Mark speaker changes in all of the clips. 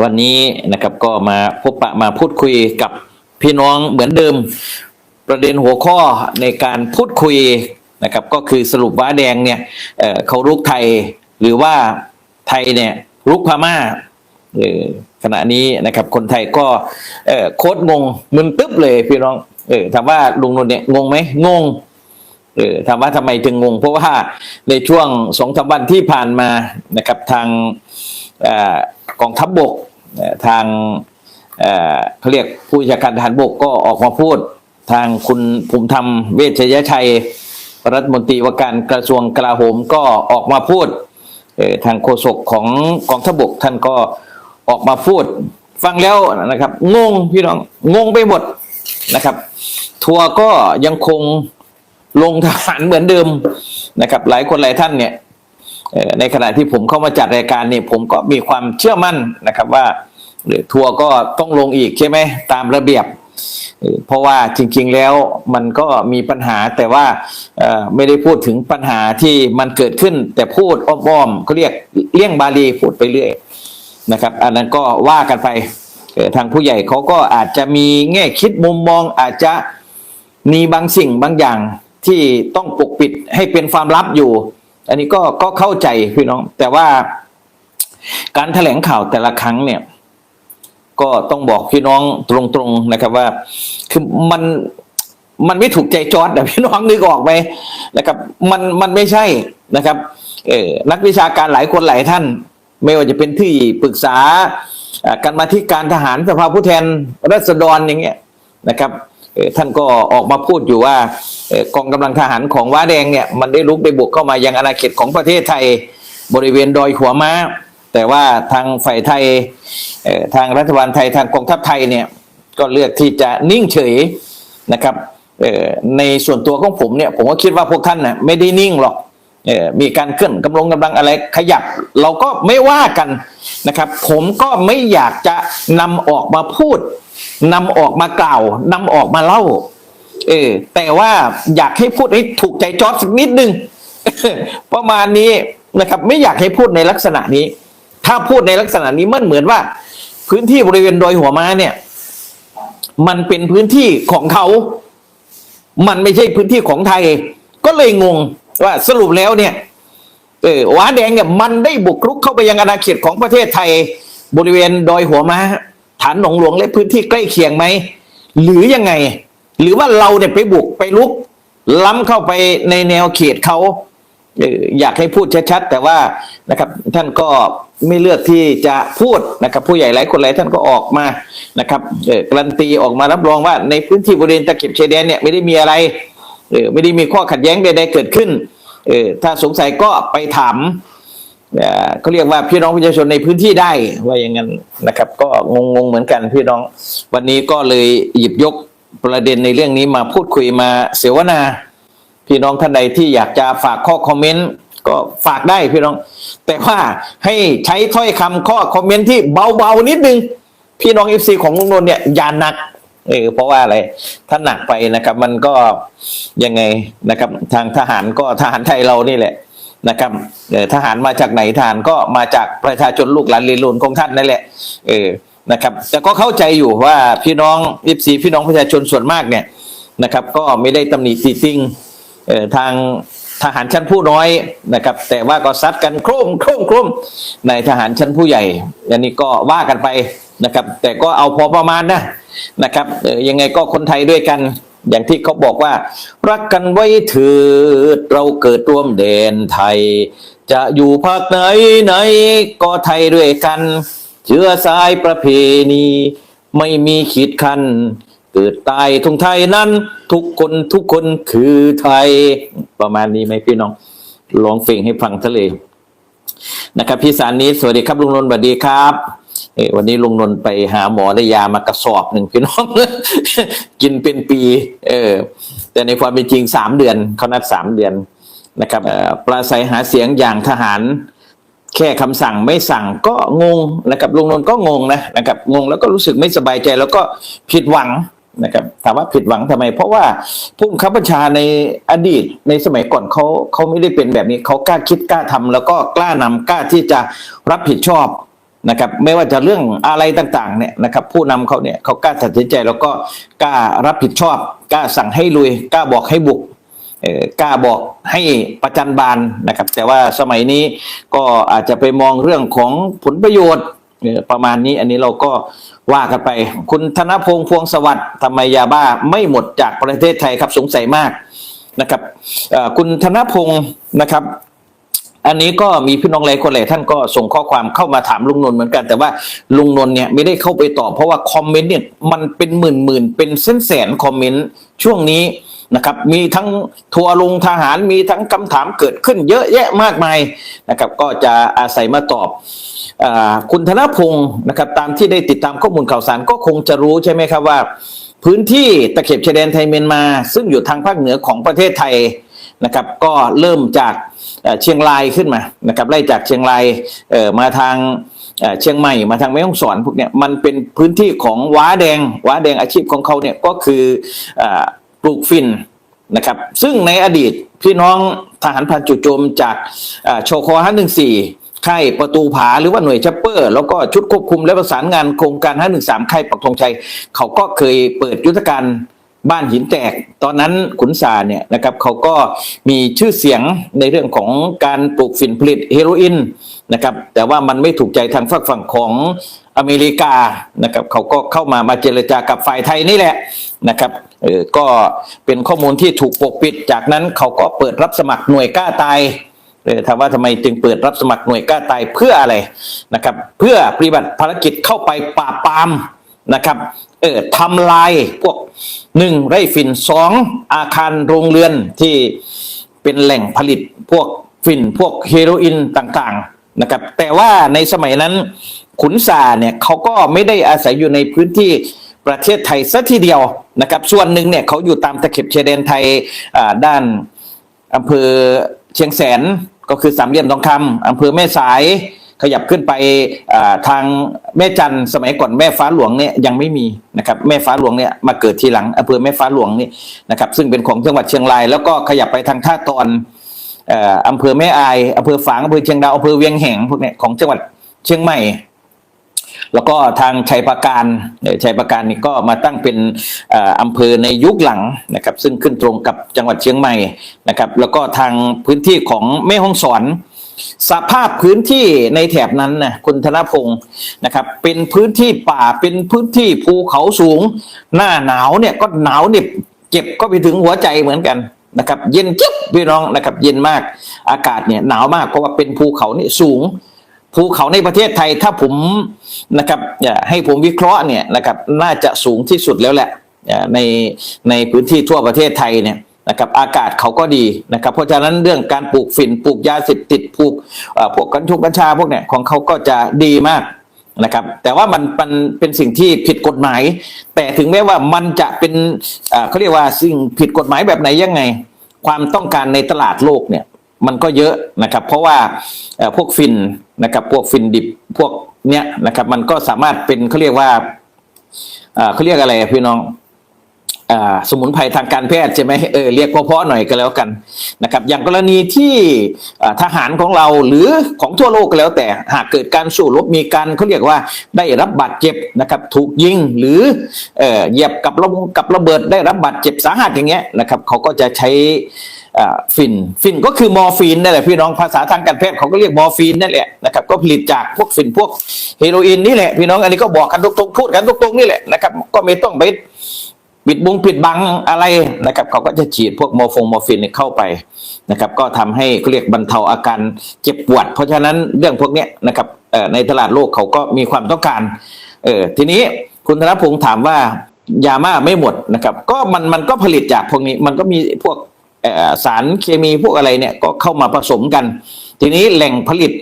Speaker 1: วันนี้นะครับก็มาพบปะมาพูดคุยกับพี่น้องเหมือนเดิม ประเด็นหัวข้อในการพูดคุยนะครับก็คือสรุปว่าแดงเนี่ยเเขารุกไทยหรือว่าไทยเนี่ยรุกพม่าเออขณะนี้นะครับ คนไทยก็โคตรงงมึนตึ๊บเลยพี่น้องเออถามว่าลุงนนท์เนี่ยงงไหมงงเออถามว่าทำไมจึงงง เพราะว่าในช่วงสองสามวันที่ผ่านมานะครับทางอ่อ กองทัพบบกทางเอ่อเขาเรียกผู้บัญชาการทหารบกก็ออกมาพูด ทางคุณภูมิธรรมเวชยชัย รัฐมนตรีว่าการกระทรวงกลาโหมก็ออกมาพูดเอ่อทางโฆษกของกองทัพบกท่านก็ออกมาพูด ฟังแล้วนะครับ งงพี่น้องงงไปหมดนะครับ ทัวร์ก็ยังคงลงทหารเหมือนเดิมนะครับ หลายคนหลายท่านเนี่ย ในขณะที่ผมเข้ามาจัดรายการเนี่ยผมก็มีความเชื่อมั่นนะครับว่าทัวร์ก็ต้องลงอีกใช่ไหมตามระเบียบ เพราะว่าจริงๆแล้วมันก็มีปัญหาแต่ว่าไม่ได้พูดถึงปัญหาที่มันเกิดขึ้น แต่พูดอ้อมๆเขาเรียกเลี่ยงบาลีพูดไปเรื่อยนะครับ อันนั้นก็ว่ากันไปทางผู้ใหญ่เขาก็อาจจะมีแง่คิดมุมมองอาจจะมีบางสิ่งบางอย่างที่ต้องปกปิดให้เป็นความลับอยู่ อันนี้ก็ก็เข้าใจพี่น้อง แต่ว่าการแถลงข่าวแต่ละครั้งเนี่ย ก็ต้องบอกพี่น้องตรงๆนะครับว่า คือมันมันไม่ถูกใจจอร์ดนะพี่น้องนึกออกไหมนะครับ มันมันไม่ใช่นะครับ เออนักวิชาการหลายคนหลายท่าน ไม่ว่าจะเป็นที่ปรึกษาการมาธิการทหารสภาผู้แทนรัษฎรอย่างเงี้ยนะครับ ท่านก็ออกมาพูดอยู่ว่ากองกำลังทหารของว้าแดงเนี่ยมันได้ลุกได้บุกเข้ามายังอาณาเขตของประเทศไทยบริเวณดอยหัวม้า แต่ว่าทางฝ่ายไทยทางรัฐบาลไทยทางกองทัพไทยเนี่ยก็เลือกที่จะนิ่งเฉยนะครับในส่วนตัวของผมเนี่ยผมก็คิดว่าพวกท่านน่ะไม่ได้นิ่งหรอก มีการเคลื่อนกำลังกำลังอะไรขยับ เราก็ไม่ว่ากันนะครับ ผมก็ไม่อยากจะนำออกมาพูดนำออกมากล่าวนำออกมาเล่า เออ แต่ว่าอยากให้พูดให้ถูกใจจอร์จสักนิดนึงประมาณนี้นะครับ ไม่อยากให้พูดในลักษณะนี้ ถ้าพูดในลักษณะนี้มันเหมือนว่า พื้นที่บริเวณดอยหัวม้าเนี่ย มันเป็นพื้นที่ของเขา มันไม่ใช่พื้นที่ของไทย ก็เลยงง ว่าสรุปแล้วเนี่ยเออหวาแดงเนี่ยมันได้บุกรุกเข้าไปยังอาณาเขตของประเทศไทย บริเวณดอยหัวม้าฐานหนองหลวงและพื้นที่ใกล้เคียงไหมหรือยังไง หรือว่าเราเนี่ยไปบุกไปลุก ล้ำเข้าไปในแนวเขตเขาอยากให้พูดชัดๆแต่ว่านะครับ ท่านก็ไม่เลือกที่จะพูดนะครับ ผู้ใหญ่หลายคนหลายท่านก็ออกมานะครับเออการันตีออกมารับรองว่าในพื้นที่บริเวณตะเข็บชายแดนเนี่ยไม่ได้มีอะไร เออไม่ได้มีข้อขัดแย้งใดๆเกิดขึ้นเออถ้าสงสัยก็ไปถามเออเขาเรียกว่าพี่น้องประชาชนในพื้นที่ได้ว่าอย่างนั้นนะครับ ก็งงๆเหมือนกันพี่น้อง วันนี้ก็เลยหยิบยกประเด็นในเรื่องนี้มาพูดคุยมาเสวนา พี่น้องท่านใดที่อยากจะฝากข้อคอมเมนต์ก็ฝากได้พี่น้อง แต่ว่าให้ใช้ถ้อยคำข้อคอมเมนต์ที่เบาๆนิดนึง พี่น้องเอฟซีของลุงนนท์เนี่ยอย่าหนัก เออเพราะว่าอะไร ถ้าหนักไปนะครับ มันก็ยังไงนะครับ ทางทหารก็ทหารไทยเรานี่แหละนะครับเออทหารมาจากไหนทหารก็มาจากประชาชนลูกหลานเรียนรู้ของท่านนั่นแหละ เออนะครับ แต่ก็เข้าใจอยู่ว่าพี่น้องเอฟซีพี่น้องประชาชนส่วนมากเนี่ยนะครับ ก็ไม่ได้ตำหนิติติงเออทางทหารชั้นผู้น้อยนะครับ แต่ว่าก็ซัดกันโครมโครมโครมในทหารชั้นผู้ใหญ่อันนี้ก็ว่ากันไป นะครับ แต่ก็เอาพอประมาณนะนะครับเออยังไงก็คนไทยด้วยกันอย่างที่เขาบอกว่า รักกันไว้เถิดเราเกิดร่วมแดนไทย จะอยู่ภาคไหนไหนก็ไทยด้วยกัน เชื้อสายประเพณี ไม่มีขีดคันเกิดตายทุงไทยนั้น ทุกคนทุกคนคือไทย ประมาณนี้ไหมพี่น้องลองฟังให้ฟังทะเลนะครับพี่สารนี้สวัสดีครับลุงนนท์สวัสดีครับ วันนี้ลุงนนท์ไปหาหมอได้ยามากระสอบหนึ่งพี่น้องกินเป็นปี เออ แต่ในความเป็นจริงสามเดือนเขานัดสามเดือนนะครับปราศัยหาเสียงอย่างทหาร แค่คำสั่งไม่สั่งก็งงนะครับลุงนนท์ก็งงนะนะครับงงแล้วก็รู้สึกไม่สบายใจแล้วก็ผิดหวังนะครับถามว่าผิดหวังทำไม เพราะว่าผู้บังคับบัญชาในอดีตในสมัยก่อนเขาเขาไม่ได้เป็นแบบนี้เขากล้าคิดกล้าทำแล้วก็กล้านำกล้าที่จะรับผิดชอบ นะครับไม่ว่าจะเรื่องอะไรต่างๆเนี่ยนะครับผู้นำเขาเนี่ยเขากล้าตัดสินใจแล้วก็กล้ารับผิดชอบกล้าสั่งให้ลุยกล้าบอกให้บุกกล้าบอกให้ประจันบานนะครับ แต่ว่าสมัยนี้ก็อาจจะไปมองเรื่องของผลประโยชน์ประมาณนี้อันนี้เราก็ว่ากันไป คุณธนพงษ์พวงสวัสดิ์ทำไมยาบ้าไม่หมดจากประเทศไทยครับสงสัยมากนะครับคุณธนพงศ์นะครับ อันนี้ก็มีพี่น้องหลายคนหลายท่านก็ส่งข้อความเข้ามาถามลุงนนท์เหมือนกัน แต่ว่าลุงนนท์เนี่ยไม่ได้เข้าไปตอบเพราะว่าคอมเมนต์เนี่ยมันเป็นหมื่นหมื่นๆเป็นเส้นแสนคอมเมนต์ช่วงนี้นะครับมีทั้งทัวร์ลงทหารมีทั้งคำถามเกิดขึ้นเยอะแยะมากมายนะครับก็จะอาศัยมาตอบอคุณธนพงศ์นะครับตามที่ได้ติดตามข้อมูลข่าวสารก็คงจะรู้ใช่ไหมครับว่า พื้นที่ตะเข็บชายแดนไทยเมียนมา ซึ่งอยู่ทางภาคเหนือของประเทศไทย นะครับก็เริ่มจากเชียงรายขึ้นมานะครับไล่จากเชียงรายมาทางเชียงใหม่มาทางแม่ฮ่องสอนพวกเนี้ยมันเป็นพื้นที่ของว้าแดงว้าแดงอาชีพของเขาเนี่ยก็คือปลูกฟินนะครับซึ่งในอดีตพี่น้องทหารพันจุโจมจากโชคอฮันหนึ่งสี่ค่ายประตูผาหรือว่าหน่วยชัปเปอร์ แล้วก็ชุดควบคุมและประสานงานโครงการ 513ค่ายปักธงชัย เขาก็เคยเปิดยุทธการ บ้านหินแตก ตอนนั้นขุนศาเนี่ยนะครับเขาก็มีชื่อเสียงในเรื่องของการปลูกฝิ่นผลิตเฮโรอีนนะครับแต่ว่ามันไม่ถูกใจทางฝั่งฝั่งของอเมริกานะครับเขาก็เข้ามามาเจรจากับฝ่ายไทยนี่แหละนะครับเออก็เป็นข้อมูลที่ถูกปกปิด จากนั้นเขาก็เปิดรับสมัครหน่วยกล้าตายเออถามว่าทำไมจึงเปิดรับสมัครหน่วยกล้าตายเพื่ออะไรนะครับเพื่อปฏิบัติภารกิจเข้าไปปราบปราม นะครับเออทำลายพวกหนึ่งไร่ฝิ่นสองอาคารโรงเรือนที่เป็นแหล่งผลิตพวกฝิ่นพวกเฮโรอีนต่างๆนะครับ แต่ว่าในสมัยนั้นขุนสาเนี่ยเขาก็ไม่ได้อาศัยอยู่ในพื้นที่ประเทศไทยซะทีเดียวนะครับ ส่วนหนึ่งเนี่ยเขาอยู่ตามตะเข็บชายแดนไทยอ่าด้านอำเภอเชียงแสนก็คือสามเหลี่ยมทองคำอำเภอแม่สาย ขยับขึ้นไปทางแม่จันทร์สมัยก่อนแม่ฟ้าหลวงเนี่ยยังไม่มีนะครับแม่ฟ้าหลวงเนี่ยมาเกิดทีหลังอำเภอแม่ฟ้าหลวงนี่นะครับซึ่งเป็นของจังหวัดเชียงราย แล้วก็ขยับไปทางท่าตอนอำเภอแม่อายอำเภอฝางอำเภอเชียงดาวอำเภอเวียงแหงพวกเนี้ยของจังหวัดเชียงใหม่ แล้วก็ทางชัยประการชัยประการนี่ก็มาตั้งเป็นเอ่ออำเภอในยุคหลังนะครับ ซึ่งขึ้นตรงกับจังหวัดเชียงใหม่นะครับ แล้วก็ทางพื้นที่ของแม่ฮ่องสอน สภาพพื้นที่ในแถบนั้นนะคุณธนพงศ์นะครับ เป็นพื้นที่ป่าเป็นพื้นที่ภูเขาสูง หน้าหนาวเนี่ยก็หนาวเนี่ยเจ็บก็ไปถึงหัวใจเหมือนกันนะครับ เย็นจิ๊บพี่น้องนะครับ เย็นมากอากาศเนี่ยหนาวมากเพราะว่าเป็นภูเขานี่สูง ภูเขาในประเทศไทยถ้าผมนะครับอย่าให้ผมวิเคราะห์เนี่ยนะครับน่าจะสูงที่สุดแล้วแหละในในพื้นที่ทั่วประเทศไทยเนี่ย นะครับอากาศเขาก็ดีนะครับเพราะฉะนั้นเรื่องการปลูกฝิ่นปลูกยาเสพติดปลูกพวกกัญชงกัญชาพวกเนี่ยของเขาก็จะดีมากนะครับแต่ว่ามันมันเป็นสิ่งที่ผิดกฎหมาย แต่ถึงแม้ว่ามันจะเป็นเอ่อเขาเรียกว่าสิ่งผิดกฎหมายแบบไหนยังไง ความต้องการในตลาดโลกเนี่ยมันก็เยอะนะครับเพราะว่าพวกฟินนะครับพวกฟินดิบพวกเนี้ยนะครับมันก็สามารถเป็นเขาเรียกว่าเอ่อเขาเรียกอะไรพี่น้อง สมุนไพรทางการแพทย์ใช่ไหมเออเรียกเพาะๆหน่อยก็แล้วกันนะครับอย่างกรณีที่ทหารของเราหรือของทั่วโลกก็แล้วแต่หากเกิดการสู้รบมีการเขาเรียกว่าได้รับบาดเจ็บนะครับถูกยิงหรือเหยียบกับระกับระเบิดได้รับบาดเจ็บสาหัสอย่างเงี้ยนะครับเขาก็จะใช้ฟินฟินก็คือมอร์ฟีนนั่นแหละพี่น้องภาษาทางการแพทย์เขาก็เรียกมอร์ฟีนนั่นแหละนะครับก็ผลิตจากพวกฟินพวกเฮโรอีนนี่แหละพี่น้องอันนี้ก็บอกกันตรงๆพูดกันตรงๆนี่แหละนะครับก็ไม่ต้องไป ปิดบุงปิดบังอะไรนะครับเขาก็จะฉีดพวกโมฟงโมฟินเข้าไปนะครับ ก็ทำให้เขาเรียกบรรเทาอาการเจ็บปวด เพราะฉะนั้นเรื่องพวกนี้นะครับในตลาดโลกเขาก็มีความต้องการเออทีนี้คุณธนพงศ์ถามว่ายาม่าไม่หมดนะครับ ก็มันมันก็ผลิตจากพวกนี้มันก็มีพวกสารเคมีพวกอะไรเนี่ยก็เข้ามาผสมกัน ทีนี้แหล่งผลิต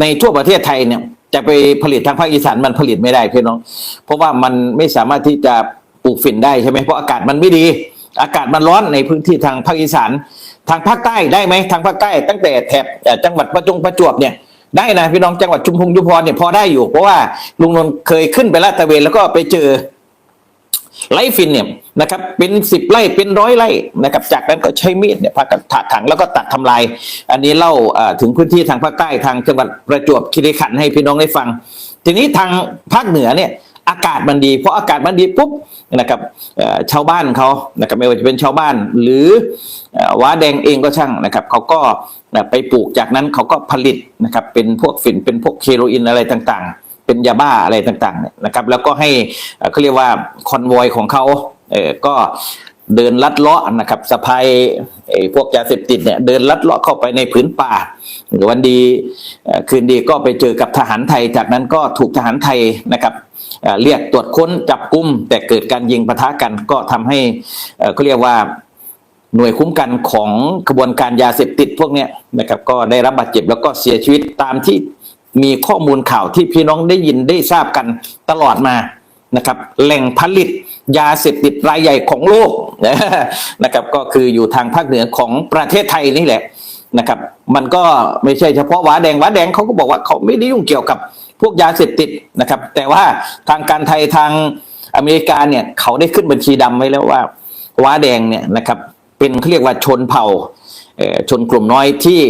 Speaker 1: ในทั่วประเทศไทยเนี่ยจะไปผลิตทางภาคอีสานมันผลิตไม่ได้พี่น้อง เพราะว่ามันไม่สามารถที่จะ ปลูกฝิ่นได้ใช่ไหมเพราะอากาศมันไม่ดี อากาศมันร้อนในพื้นที่ทางภาคอีสานทางภาคใต้ได้ไหมทางภาคใต้ตั้งแต่แถบจังหวัดประจงประจวบเนี่ยได้นะพี่น้องจังหวัดชุมพงชุมพรเนี่ยพอได้อยู่ เพราะว่าลุงนนท์เคยขึ้นไปลาดตระเวนแล้วก็ไปเจอไร่ฟินเนี่ยนะครับเป็นสิบไร่เป็นร้อยไร่นะครับจากนั้นก็ใช้มีดเนี่ยพากันถากถังแล้วก็ตัดทำลาย อันนี้เล่าถึงพื้นที่ทางภาคใต้ทางจังหวัดประจวบคีรีขันธ์ให้พี่น้องได้ฟัง ทีนี้ทางภาคเหนือเนี่ยากาศมันดีเพราะอากาศมันดีปุ๊บนะครับชาวบ้านเขานะครับไม่ว่าจะเป็นชาวบ้าน หรือว้าแดงเองก็ช่างนะครับเขาก็ไปปลูกจากนั้นเขาก็ผลิตนะครับเป็นพวกฝิ่นเป็นพวกเคโรอีนอะไรต่างๆ เป็นยาบ้าอะไรต่างๆเนี่ยนะครับแล้วก็ให้เขาเรียกว่าคอนวอยของเขาเออก็เดินลัดเลาะนะครับสะพายพวกยาเสพติดเนี่ยเดินลัดเลาะเข้าไปในผืนป่าหรือวันดีคืนดีก็ไปเจอกับทหารไทย จากนั้นก็ถูกทหารไทยนะครับ เรียกตรวจค้นจับกุม แต่เกิดการยิงปะทะกันก็ทำให้เขาเรียกว่าหน่วยคุ้มกันของกระบวนการยาเสพติดพวกนี้นะครับ ก็ได้รับบาดเจ็บแล้วก็เสียชีวิตตามที่มีข้อมูลข่าวที่พี่น้องได้ยินได้ทราบกันตลอดมานะครับแหล่งผลิตยาเสพติดรายใหญ่ของโลกนะครับ ก็คืออยู่ทางภาคเหนือของประเทศไทยนี่แหละนะครับ มันก็ไม่ใช่เฉพาะหวาแดงหวาแดงเขาก็บอกว่าเขาไม่ได้ยุ่งเกี่ยวกับ พวกยาเสพติดนะครับ แต่ว่าทางการไทยทางอเมริกาเนี่ยเขาได้ขึ้นบัญชีดำไว้แล้วว่าว้าแดงเนี่ยนะครับเป็นเขาเรียกว่าชนเผ่าชนกลุ่มน้อยที่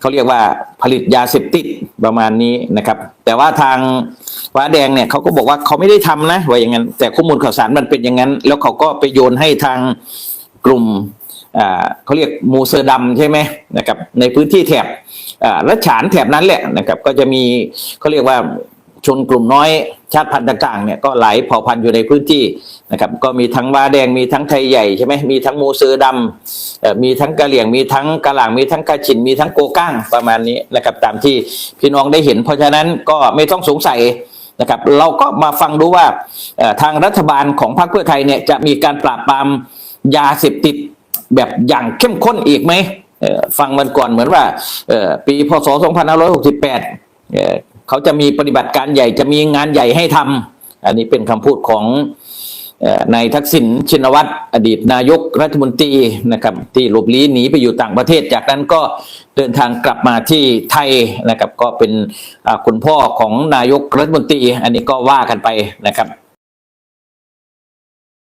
Speaker 1: เขาเรียกว่าผลิตยาเสพติดประมาณนี้นะครับ แต่ว่าทางว้าแดงเนี่ยเขาก็บอกว่าเขาไม่ได้ทำนะว่าอย่างนั้นแต่ข้อมูลข่าวสารมันเป็นอย่างนั้น แล้วเขาก็ไปโยนให้ทางกลุ่มเขาเรียกมูเซอร์ดำใช่ไหมนะครับในพื้นที่แถบ และฉานแถบนั้นแหละนะครับ ก็จะมีเขาเรียกว่าชนกลุ่มน้อยชาติพันธุ์ต่างๆเนี่ยก็หลายเผ่าพันธุ์อยู่ในพื้นที่นะครับ ก็มีทั้งวาแดงมีทั้งไทยใหญ่ใช่ไหมมีทั้งมูเซอร์ดำมีทั้งกะเหลี่ยงมีทั้งกะหล่างมีทั้งกะฉินมีทั้งโกก้างประมาณนี้นะครับตามที่พี่น้องได้เห็น เพราะฉะนั้นก็ไม่ต้องสงสัยนะครับ เราก็มาฟังดูว่าทางรัฐบาลของพรรคเพื่อไทยเนี่ยจะมีการปราบปรามยาเสพติดแบบอย่างเข้มข้นอีกไหม ฟังมันก่อนเหมือนว่าเอ่อปีพศ 2568เอ่อเขาจะมีปฏิบัติการใหญ่จะมีงานใหญ่ให้ทำอันนี้เป็นคำพูดของนายทักษิณชินวัตรอดีตนายกรัฐมนตรีนะครับที่หลบลี้หนีไปอยู่ต่างประเทศ จากนั้นก็เดินทางกลับมาที่ไทยนะครับ ก็เป็นคุณพ่อของนายกรัฐมนตรี อันนี้ก็ว่ากันไปนะครับ